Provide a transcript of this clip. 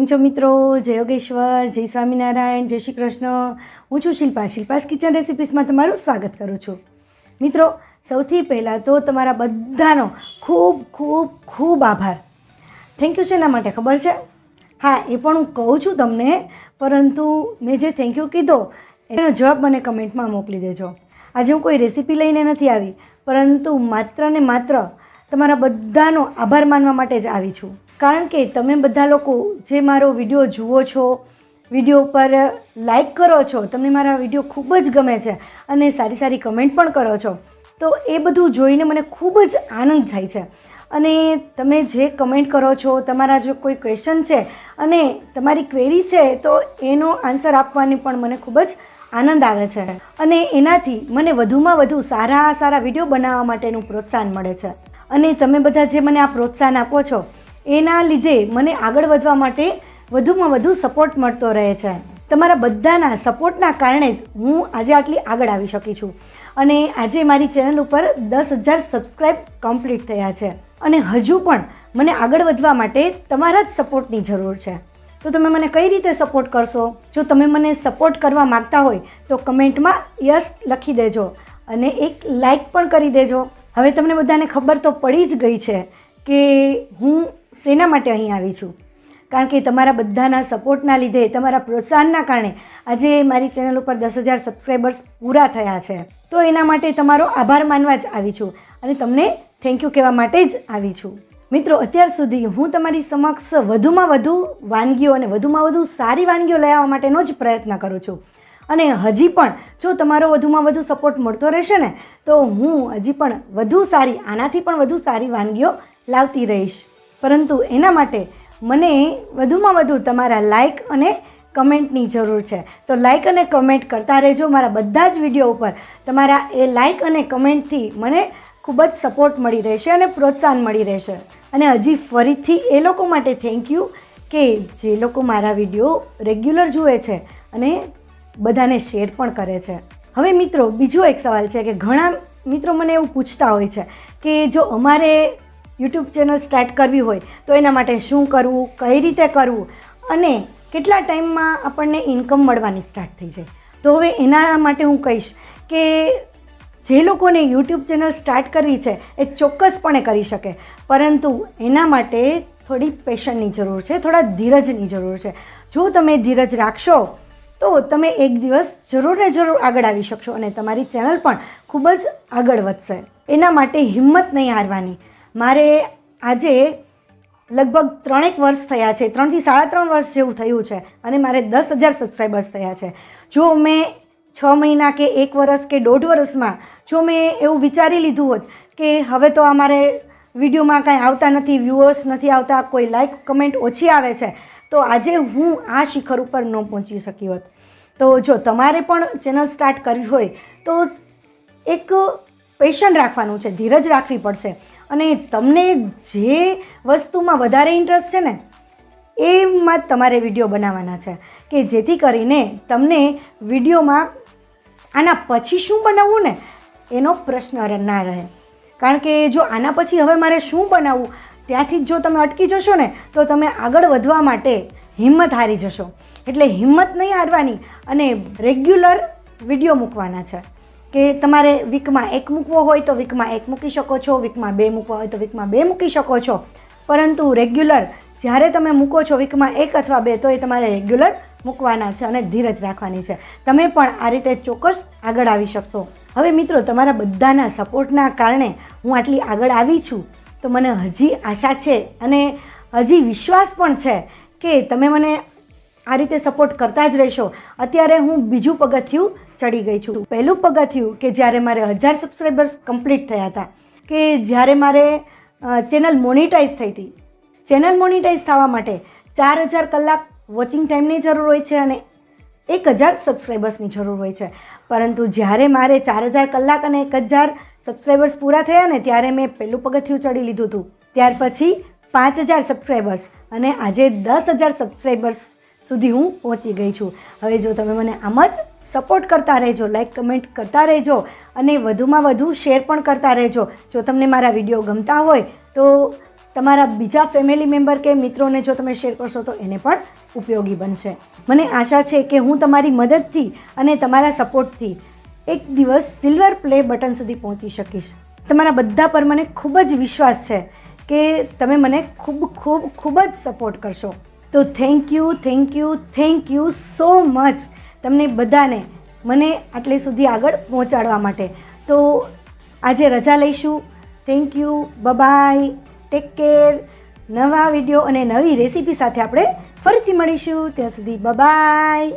કેમ છો મિત્રો? જય યોગેશ્વર, જય સ્વામિનારાયણ, જય શ્રી કૃષ્ણ. હું છું શિલ્પા. શિલ્પાસ કિચન રેસિપીસમાં તમારું સ્વાગત કરું છું. મિત્રો, સૌથી પહેલાં તો તમારા બધાનો ખૂબ ખૂબ ખૂબ આભાર. થેન્ક યુ શેના માટે ખબર છે? હા, એ પણ હું કહું છું તમને, પરંતુ મેં જે થેન્ક યુ કીધો, એનો જવાબ મને કમેન્ટમાં મોકલી દેજો. આજે હું કોઈ રેસીપી લઈને નથી આવી, પરંતુ માત્ર ને માત્ર તમારા બધાનો આભાર માનવા માટે જ આવી છું. કારણ કે તમે બધા લોકો જે મારો વીડિયો જુઓ છો, વીડિયો પર લાઈક કરો છો, તમને મારા વીડિયો ખૂબ જ ગમે છે અને સારી સારી કમેન્ટ પણ કરો છો, તો એ બધું જોઈને મને ખૂબ જ આનંદ થાય છે. અને તમે જે કમેન્ટ કરો છો, તમારા જો કોઈ ક્વેશ્ચન છે અને તમારી ક્વેરી છે, તો એનો આન્સર આપવાની પણ મને ખૂબ જ આનંદ આવે છે. અને એનાથી મને વધુમાં વધુ સારા સારા વીડિયો બનાવવા માટેનું પ્રોત્સાહન મળે છે. અને તમે બધા જે મને આ પ્રોત્સાહન આપો છો એના લીધે મને આગળ વધવા માટે વધુમાં વધુ સપોર્ટ મળતો રહે છે. તમારા બધાના સપોર્ટના કારણે જ હું આજે આટલી આગળ આવી શકી છું. અને આજે મારી ચેનલ ઉપર દસ હજાર સબસ્ક્રાઈબ કમ્પ્લીટ થયા છે. અને હજુ પણ મને આગળ વધવા માટે તમારા જ સપોર્ટની જરૂર છે. તો તમે મને કઈ રીતે સપોર્ટ કરશો? જો તમે મને સપોર્ટ કરવા માગતા હોય, તો કમેન્ટમાં યસ લખી દેજો અને એક લાઈક પણ કરી દેજો. હવે તમને બધાને ખબર તો પડી જ ગઈ છે કે હું શેના માટે અહીં આવી છું. કારણ કે તમારા બધાના સપોર્ટના લીધે, તમારા પ્રોત્સાહનના કારણે આજે મારી ચેનલ ઉપર દસ હજાર સબસ્ક્રાઈબર્સ પૂરા થયા છે. તો એના માટે તમારો આભાર માનવા જ આવી છું અને તમને થેન્ક યુ કહેવા માટે જ આવી છું. મિત્રો, અત્યાર સુધી હું તમારી સમક્ષ વધુમાં વધુ વાનગીઓ અને વધુમાં વધુ સારી વાનગીઓ લઈ આવવા માટેનો જ પ્રયત્ન કરું છું. અને હજી પણ જો તમારો વધુમાં વધુ સપોર્ટ મળતો રહેશે ને, તો હું હજી પણ વધુ સારી, આનાથી પણ વધુ સારી વાનગીઓ લાવતી રહીશ. પરંતુ એના માટે મને વધુમાં વધુ તમારા લાઈક અને કમેન્ટની જરૂર છે. તો લાઈક અને કમેન્ટ કરતા રહેજો. મારા બધા જ વીડિયો ઉપર તમારા એ લાઇક અને કમેન્ટથી મને ખૂબ જ સપોર્ટ મળી રહેશે અને પ્રોત્સાહન મળી રહેશે. અને હજી ફરીથી એ લોકો માટે થેન્ક યુ કે જે લોકો મારા વીડિયો રેગ્યુલર જુએ છે અને બધાને શેર પણ કરે છે. હવે મિત્રો, બીજો એક સવાલ છે કે ઘણા મિત્રો મને એવું પૂછતા હોય છે કે જો અમારે યુટ્યુબ ચેનલ સ્ટાર્ટ કરવી હોય તો એના માટે શું કરવું, કઈ રીતે કરવું અને કેટલા ટાઈમમાં આપણને ઇન્કમ મળવાની સ્ટાર્ટ થઈ જાય. તો હવે એના માટે હું કહીશ કે જે લોકોને યુટ્યુબ ચેનલ સ્ટાર્ટ કરવી છે એ ચોક્કસપણે કરી શકે. પરંતુ એના માટે થોડી પેશનની જરૂર છે, થોડા ધીરજની જરૂર છે. જો તમે ધીરજ રાખશો તો તમે એક દિવસ જરૂર ને જરૂર આગળ આવી શકશો અને તમારી ચેનલ પણ ખૂબ જ આગળ વધશે. એના માટે હિંમત નહીં હારવાની. મારે આજે લગભગ ત્રણેક વર્ષ થયા છે, ત્રણથી સાડા ત્રણ વર્ષ જેવું થયું છે અને મારે દસ હજાર સબસ્ક્રાઈબર્સ થયા છે. જો મેં છ મહિના કે એક વર્ષ કે દોઢ વર્ષમાં જો મેં એવું વિચારી લીધું હોત કે હવે તો અમારે વિડીયોમાં કાંઈ આવતા નથી વ્યૂઅર્સ નથી આવતા, કોઈ લાઇક કમેન્ટ ઓછી આવે છે, તો આજે હું આ શિખર ઉપર ન પહોંચી શકી હોત. તો જો તમારે પણ ચેનલ સ્ટાર્ટ કરવી હોય તો એક પેશન રાખવાનું છે, ધીરજ રાખવી પડશે. અને તમને જે વસ્તુમાં વધારે ઇન્ટરેસ્ટ છે ને, એમાં જ તમારે વીડિયો બનાવવાના છે. કે જેથી કરીને તમને વિડીયોમાં આના પછી શું બનાવવું ને, એનો પ્રશ્ન ના રહે. કારણ કે જો આના પછી હવે મારે શું બનાવવું, ત્યાંથી જો તમે અટકી જશો ને, તો તમે આગળ વધવા માટે હિંમત હારી જશો. એટલે હિંમત નહીં હારવાની અને રેગ્યુલર વીડિયો મૂકવાના છે. કે તમારે વીકમાં એક મૂકવો હોય તો વીકમાં એક મૂકી શકો છો, વીકમાં બે મૂકવા હોય તો વીકમાં બે મૂકી શકો છો. પરંતુ રેગ્યુલર જ્યારે તમે મૂકો છો વીકમાં એક અથવા બે, તો એ તમારે રેગ્યુલર મૂકવાના છે અને ધીરજ રાખવાની છે. તમે પણ આ રીતે ચોક્કસ આગળ આવી શકશો. હવે મિત્રો, તમારા બધાના સપોર્ટના કારણે હું આટલી આગળ આવી છું. તો મને હજી આશા છે અને હજી વિશ્વાસ પણ છે કે તમે મને આ રીતે સપોર્ટ કરતા જ રહેશો. અત્યારે હું બીજું પગથિયું ચડી ગઈ છું. પહેલું પગથિયું કે જ્યારે મારે હજાર સબસ્ક્રાઈબર્સ કમ્પ્લીટ થયા હતા, કે જ્યારે મારે ચેનલ મોનિટાઈઝ થઈ હતી. ચેનલ મોનિટાઈઝ થવા માટે ચાર હજાર કલાક વોચિંગ ટાઈમની જરૂર હોય છે અને એક હજાર સબસ્ક્રાઈબર્સની જરૂર હોય છે. પરંતુ જ્યારે મારે ચાર હજાર કલાક અને એક હજાર સબસ્ક્રાઈબર્સ પૂરા થયા ને ત્યારે મેં પહેલું પગથિયું ચડી લીધું હતું. ત્યાર પછી પાંચ હજાર સબસ્ક્રાઈબર્સ અને આજે દસ હજાર સબસ્ક્રાઈબર્સ સુધી હું પહોંચી ગઈ છું. હવે જો તમે મને આમ જ સપોર્ટ કરતા રહેજો લાઈક કમેન્ટ કરતા રહેજો અને વધુમાં વધુ શેર પણ કરતા રહેજો. જો તમને મારા વીડિયો ગમતા હોય તો તમારા બીજા ફેમિલી મેમ્બર કે મિત્રોને જો તમે શેર કરશો તો એને પણ ઉપયોગી બનશે. મને આશા છે કે હું તમારી મદદથી અને તમારા સપોર્ટથી એક દિવસ સિલ્વર પ્લે બટન સુધી પહોંચી શકીશ. તમારા બધા પર મને ખૂબ જ વિશ્વાસ છે કે તમે મને ખૂબ ખૂબ ખૂબ જ સપોર્ટ કરશો. તો thank you thank you thank you so much તમને બધાને મને આટલે સુધી આગળ પહોંચાડવા માટે. તો આજે રજા લઈશું. Thank you bye take care નવા વીડિયો અને નવી રેસીપી સાથે આપણે ફરીથી મળીશું. ત્યાં સુધી બાય